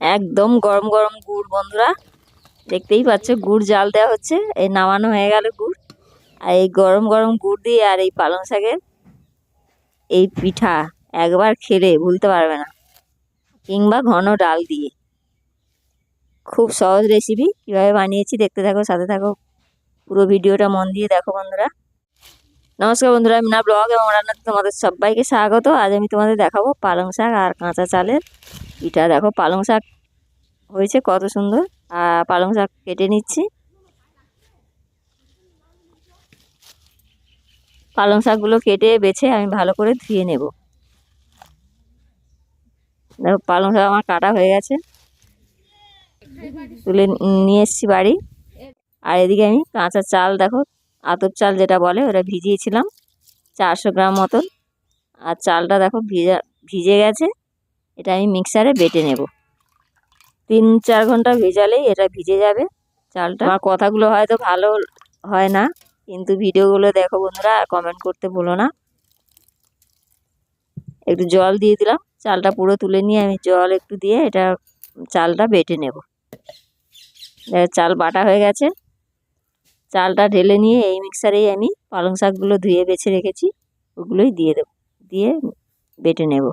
একদম গরম গরম গুড় বন্ধুরা। দেখতেই পাচ্ছ, গুড় জাল দেওয়া হচ্ছে, এই নামানো হয়ে গেল গুড়। আর এই গরম গরম গুড় দিয়ে আর এই পালং শাকের এই পিঠা একবার খেলে ভুলতে পারবে না। কিংবা ঘন ডাল দিয়ে। খুব সহজ রেসিপি কীভাবে বানিয়েছি দেখতে থাকো, সাথে থাকো। পুরো ভিডিওটা মন দিয়ে দেখো বন্ধুরা। নমস্কার বন্ধুরা, আমি না ব্লগ এবং রান্নাতে তোমাদের সবাইকে স্বাগত। আজ আমি তোমাদের দেখাবো পালং শাক আর কাঁচা চালের পিঠা দেখো, পালং শাক হয়েছে, কত সুন্দর। আর পালং শাক কেটে নিচ্ছি। পালং শাকগুলো কেটে বেছে আমি ভালো করে ধুয়ে নেব। দেখো, পালং শাক আমার কাটা হয়ে গেছে। তুলে নিয়ে এসছি বাড়ি। আর এদিকে আমি কাঁচা চাল, দেখো, আতপ চাল যেটা বলে, ওটা ভিজিয়েছিলাম। চারশো গ্রাম মতন। আর চালটা, দেখো, ভিজা, ভিজে গেছে। এটা আমি মিক্সারে বেটে নেব। তিন, চার ঘণ্টা ভেজালেই এটা ভিজে যাবে চালটা। আমার কথাগুলো হয়তো ভালো হয় না, কিন্তু ভিডিওগুলো দেখো বন্ধুরা, আর কমেন্ট করতে ভুলো না। একটু জল দিয়ে দিলাম, চালটা পুরো তুলে নিয়ে আমি জল একটু দিয়ে এটা চালটা বেটে নেব। চাল বাটা হয়ে গেছে। চালটা ঢেলে নিয়ে এই মিক্সারেই আমি পালং শাকগুলো ধুয়ে বেছে রেখেছি, ওগুলোই দিয়ে দেবো, দিয়ে বেটে নেব।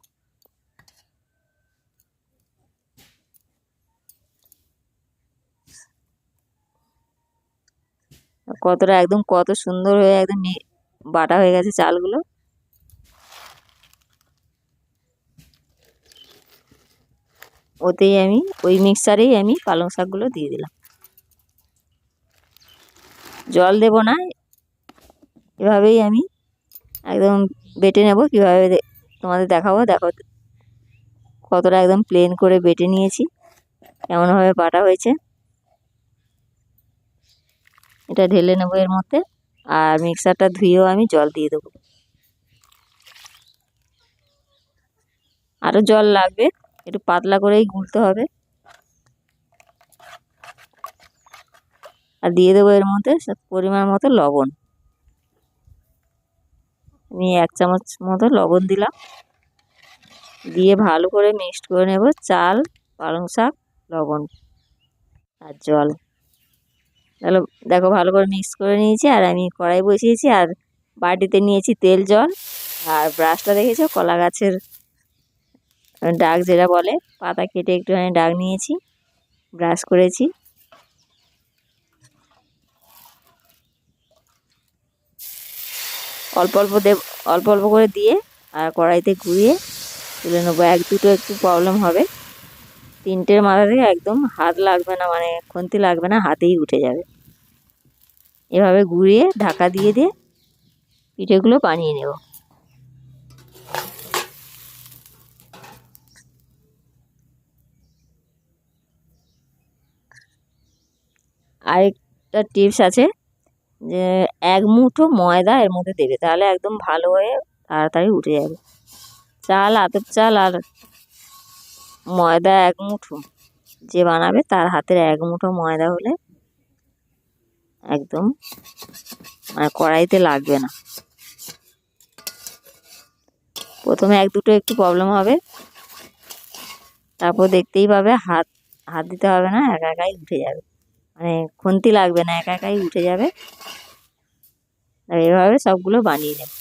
কতটা একদম কত সুন্দর হয়ে একদম বাটা হয়ে গেছে চালগুলো। ওতেই আমি, ওই মিক্সারেই আমি পালং শাকগুলো দিয়ে দিলাম। জল দেব না, এভাবেই আমি একদম বেটে নেব, কীভাবে তোমাদের দেখাবো, দেখো কতটা একদম প্লেন করে বেটে নিয়েছি, কেমনভাবে বাটা হয়েছে। এটা ঢেলে নেব এর মধ্যে, আর মিক্সারটা ধুয়েও আমি জল দিয়ে দেবো। আরও জল লাগবে, একটু পাতলা করেই গুলতে হবে। আর দিয়ে দেবো এর মধ্যে পরিমাণ মতো লবণ। আমি এক চামচ মতো লবণ দিলাম। দিয়ে ভালো করে মিক্সড করে নেব চাল, পালং শাক, লবণ আর জল। তাহলে দেখো ভালো করে মিক্স করে নিয়েছি আর আমি কড়াই বসিয়েছি আর বাটিতে নিয়েছি তেল, জল আর ব্রাশটা দেখেছ? কলা গাছের ডাক যেটা বলে, পাতা কেটে একটুখানি ডাক নিয়েছি ব্রাশ করেছি। অল্প অল্প দেব, অল্প অল্প করে দিয়ে আর কড়াইতে ঘুরিয়ে তুলে নেব। এক দুটো একটু প্রবলেম হবে। তিনটের মাথা থেকে একদম হাত লাগবে না মানে খুন্তি লাগবে না, হাতেই উঠে যাবে। এভাবে ঘুরিয়ে ঢাকা দিয়ে দিয়ে পিঠেগুলো বানিয়ে নেব। আরেকটা টিপস আছে যে, এক মুঠো ময়দা এর মধ্যে দেবে, তাহলে একদম ভালো হয়ে তাড়াতাড়ি উঠে যাবে। চাল, আতপ চাল আর ময়দা এক মুঠো। যে বানাবে তার হাতের এক মুঠো ময়দা হলে একদম মানে কড়াইতে লাগবে না। প্রথমে এক দুটো একটু প্রবলেম হবে। তারপর দেখতেই পাবে হাত হাত দিতে হবে না, একা একাই উঠে যাবে। মানে খুন্তি লাগবে না, একা একাই উঠে যাবে। আর এভাবে সবগুলো বানিয়ে নেব।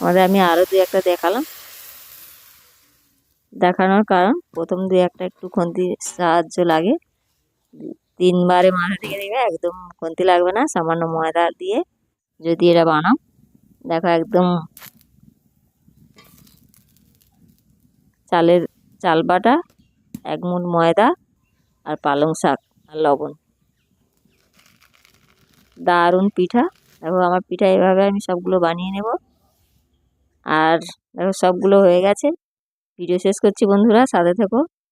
আমাদের আমি আরও দু একটা দেখালাম। দেখানোর কারণ, প্রথম দু একটা একটু খুন্তি সাহায্য লাগে। তিনবারে মাথা থেকে দেবে একদম খুন্তি লাগবে না, সামান্য ময়দা দিয়ে যদি এটা বানাও। দেখো একদম চালের চাল বাটা, এক মুঠ ময়দা আর পালং শাক আর লবণ। দারুণ পিঠা। দেখো আমার পিঠা এভাবে আমি সবগুলো বানিয়ে নেব। আর সবগুলো হয়ে গেছে। ভিডিও শেষ করছি বন্ধুরা সাথে থেকো।